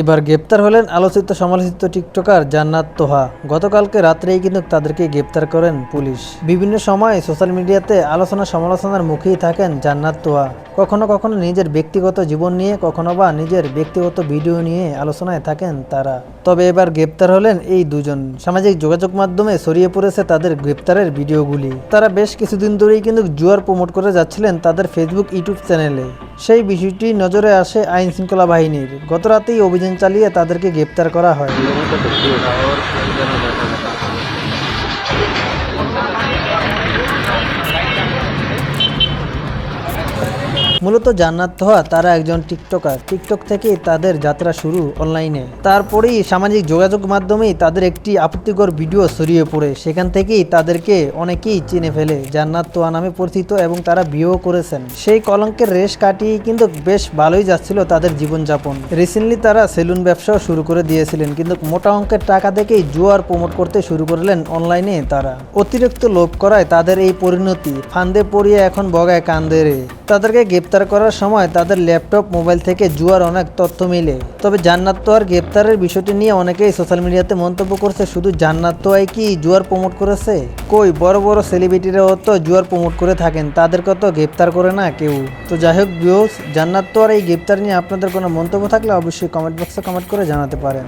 এবার গ্রেপ্তার হলেন আলোচিত সমালোচিত টিকটকার জান্নাত তোহা। গতকালকে রাত্রেই কিন্তু তাদেরকে গ্রেপ্তার করেন পুলিশ। বিভিন্ন সময় সোশ্যাল মিডিয়াতে আলোচনা সমালোচনার মুখেই থাকেন জান্নাত তোহা। কখনো কখনো নিজের ব্যক্তিগত জীবন নিয়ে, কখনো বা নিজের ব্যক্তিগত ভিডিও নিয়ে আলোচনায় থাকেন তারা। তবে এবার গ্রেপ্তার হলেন এই দুজন। সামাজিক যোগাযোগ মাধ্যমে ছড়িয়ে পড়েছে তাদের গ্রেপ্তারের ভিডিওগুলি। তারা বেশ কিছুদিন ধরেই কিন্তু জুয়ার প্রমোট করে যাচ্ছিলেন তাদের ফেসবুক ইউটিউব চ্যানেলে সেই বিষয়টি নজরে আসে আইন শৃঙ্খলা বাহিনীর। গত রাতেই অভিযান চালিয়ে তাদেরকে গ্রেপ্তার করা হয়। মূলত জান্নাত তোহা তারা একজন টিকটকার। টিকটক থেকেই তাদের যাত্রা শুরু অনলাইনে। তারপরেই সামাজিক যোগাযোগ মাধ্যমেই তাদের একটি আপত্তিকর ভিডিও ছড়িয়ে পড়ে। সেখান থেকেই তাদেরকে অনেকেই চিনে ফেলে, জান্নাত তোহা নামে পরিচিত এবং তারা বিয়েও করেছেন। সেই কলঙ্কের রেশ কাটিয়ে কিন্তু বেশ ভালোই যাচ্ছিল তাদের জীবনযাপন। রিসেন্টলি তারা সেলুন ব্যবসাও শুরু করে দিয়েছিলেন, কিন্তু মোটা অঙ্কের টাকা থেকেই জুয়ার প্রমোট করতে শুরু করলেন অনলাইনে তারা। অতিরিক্ত লোভ করায় তাদের এই পরিণতি। ফান্দে পড়িয়ে এখন বগায় কান্দে রে। তাদেরকে গ্রেপ্তার করার সময় তাদের ল্যাপটপ, মোবাইল থেকে জুয়ার অনেক তথ্য মিলে। তবে জান্নাত তোয়ার গ্রেপ্তারের বিষয়টি নিয়ে অনেকেই সোশ্যাল মিডিয়াতে মন্তব্য করছে, শুধু জান্নাত তোয়াই কি জুয়ার প্রমোট করেছে? কই, বড় বড় সেলিব্রিটিরাও তো জুয়ার প্রমোট করে থাকেন, তাদেরকে তো গ্রেপ্তার করে না কেউ? তো যাই হোক বিয়স জান্নাত তোয়ার এই গ্রেপ্তার নিয়ে আপনাদের কোনো মন্তব্য থাকলে অবশ্যই কমেন্ট বক্সে কমেন্ট করে জানাতে পারেন।